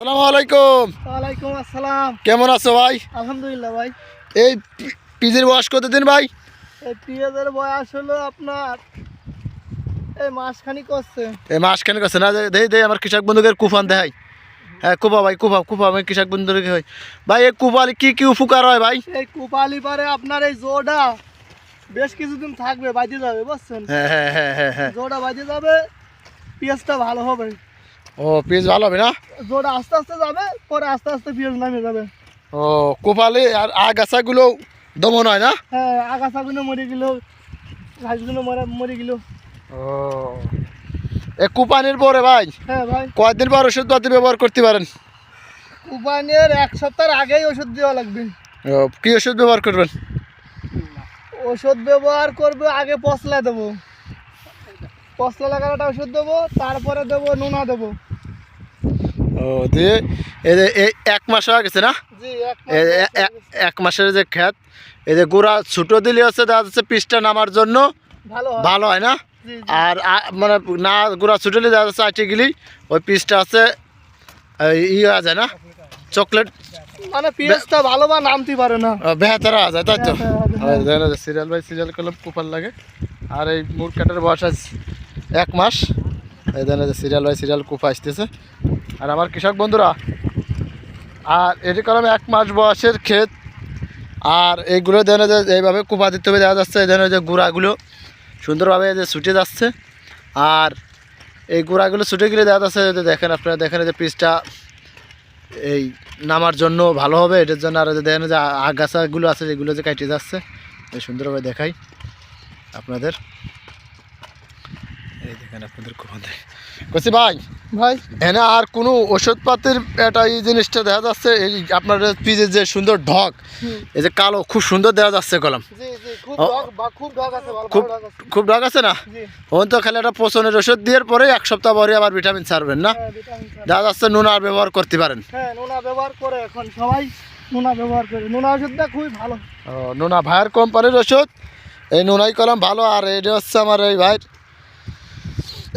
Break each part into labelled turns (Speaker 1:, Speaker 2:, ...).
Speaker 1: আসসালামু আলাইকুম।
Speaker 2: ওয়ালাইকুম আসসালাম।
Speaker 1: কেমন আছো ভাই?
Speaker 2: আলহামদুলিল্লাহ ভাই।
Speaker 1: এই পি- পিজির বয়স কতদিন ভাই?
Speaker 2: এই বয়স হলো আপনার এই মাসখানি করছে
Speaker 1: এই আছে না দেই দেই আমার কৃষক বন্ধুকে কুফান দেখাই। হ্যাঁ কুপা ভাই কুপা কুপা আমি কৃষক বন্ধুকে হয়। ভাই এই কুপালি কি কি উপকার হয় ভাই?
Speaker 2: এই কুপালি পারে আপনার এই জোড়া বেশ কিছুদিন থাকবে বাজে যাবে বুঝছেন?
Speaker 1: হ্যাঁ হ্যাঁ হ্যাঁ হ্যাঁ হ্যাঁ।
Speaker 2: জোড়া বাজে যাবে পেঁয়াজটা ভালো হবে।
Speaker 1: ও পিস ভালো হবে না?
Speaker 2: জোড়া আস্তে আস্তে যাবে পরে আস্তে আস্তে পেঁয়াজ নামে যাবে।
Speaker 1: ও কুপালি আর আগাছাগুলো দমন হয় না?
Speaker 2: হ্যাঁ আগাছাগুলো মরে গেল ঘাসগুলো মরে মরে গেল
Speaker 1: ও এ কুপানির পরে ভাই?
Speaker 2: হ্যাঁ ভাই।
Speaker 1: কয়দিন পর ওষুধ পাতি ব্যবহার করতে পারেন?
Speaker 2: কুপানের এক সপ্তাহ আগেই ওষুধ দেওয়া লাগবে।
Speaker 1: ও, কি ওষুধ ব্যবহার করবেন?
Speaker 2: ওষুধ ব্যবহার করবে আগে পশলা দেবো। পশলা লাগানোটা ওষুধ দেবো তারপরে দেবো নুনা দেবো।
Speaker 1: ও দিয়ে এই এক মাস হয়ে গেছে না?
Speaker 2: এক
Speaker 1: মাসের যে ক্ষেত এই যে গুড়া ছুটো দিলে হচ্ছে দেখা যাচ্ছে পিসটা নামার জন্য
Speaker 2: ভালো হয়।
Speaker 1: না। আর মানে না গুড়া ছুটলে দেখা যাচ্ছে আটে গেলেই ওই পিসটা আছে এই ই হয়ে যায় না? চকলেট?
Speaker 2: মানে পেঁয়াজটা ভালো বা নামতে পারে না।
Speaker 1: বেহাতারা হয়ে যায় তাই তো? সিরিয়াল বাই সিরিয়াল করলে কুপার লাগে। আর এই মুর কাটার বয়স আজ এক মাস। এই ধরনের সিরিয়াল বাই সিরিয়াল কুপা আসতেছে। আর আমার কৃষক বন্ধুরা, আর এটি কলম এক মাস বয়সের ক্ষেত, আর এইগুলো দেন যে এইভাবে কুপা দিতে হবে দেখা যাচ্ছে ধরনের যে গুঁড়াগুলো সুন্দরভাবে যে ছুটে যাচ্ছে। আর এই গুঁড়াগুলো ছুটে গেলে দেখা যাচ্ছে যে দেখেন আপনারা, দেখেন যে পিসটা এই নামার জন্য ভালো হবে, এটার জন্য আর যে দেখেন যে আগাছাগুলো আছে, যেগুলো যে কাটে যাচ্ছে সুন্দরভাবে দেখাই আপনাদের। কোন ভাই
Speaker 2: ভাই।
Speaker 1: এনে আর কোনো ওষুধপাতির এটা এই জিনিসটা দেখা যাচ্ছে এই আপনার পিজের যে সুন্দর ঢক এই যে কালো খুব সুন্দর দেখা যাচ্ছে কলম।
Speaker 2: জি জি খুব। খুব
Speaker 1: ঢক আছে না? ওন তো খালি একটা পচনের ওষুধ দিয়ে পরে এক সপ্তাহ পরে আবার ভিটামিন ছাড়বেন না?
Speaker 2: হ্যাঁ
Speaker 1: দেখা যাচ্ছে নুন আর ব্যবহার করতে পারেন।
Speaker 2: হ্যাঁ নুনা ব্যবহার করে এখন সবাই নুনা ব্যবহার করে। নুনা ওষুধটা খুবই ভালো।
Speaker 1: ও নোনা ভাইয়ের কোম্পানির ওষুধ এই নোনাই কলম ভালো আর এটা হচ্ছে আমার এই ভাইয়ের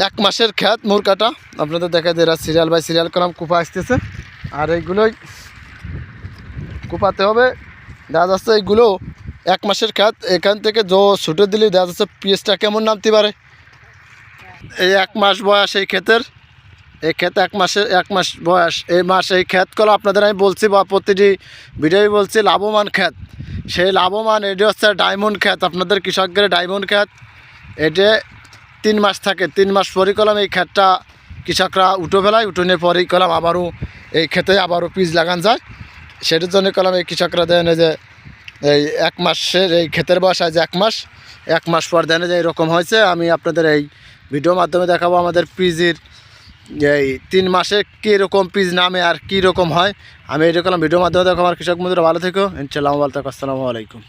Speaker 1: এক মাসের খ্যাত মুরকাটা আপনাদের দেখা যায় এরা সিরিয়াল বাই সিরিয়াল কলম কুপা আসতেছে। আর এইগুলোই কুপাতে হবে। দেখা যাচ্ছে এইগুলো এক মাসের খ্যাত। এখান থেকে জো ছুটে দিলে দেখা যাচ্ছে পিএসটা কেমন নামতে পারে। এই এক মাস বয়স এই ক্ষেতের। এই ক্ষেত এক মাসের এক মাস বয়স। এই মাস এই ক্ষেত কলা আপনাদের আমি বলছি বা প্রতিটি ভিডিওই বলছি লাভবান ক্ষেত। সেই লাভবান, এটি হচ্ছে ডায়মন্ড ক্ষেত। আপনাদের কৃষকদের ডায়মন্ড ক্ষেত। এটি তিন মাস থাকে, তিন মাস পরই কলাম এই ক্ষেতটা কৃষকরা উঠো ফেলায়, উঠোনের পরেই কলাম আবারও এই ক্ষেতে আবারও পিস লাগান যায়। সেটার জন্য কলাম এই কৃষকরা দেন যে, এই এক মাসের এই ক্ষেতের বয়স আজ এক মাস। এক মাস পর দেন যে এরকম হয়েছে, আমি আপনাদের এই ভিডিওর মাধ্যমে দেখাবো আমাদের পিজির এই তিন মাসে কীরকম পিজ নামে আর কী রকম হয়। আমি এরকম ভিডিওর মাধ্যমে দেখো আমার কৃষক বন্ধুরা ভালো থেকো। ইনশাল্লাহ আসসালামু আলাইকুম।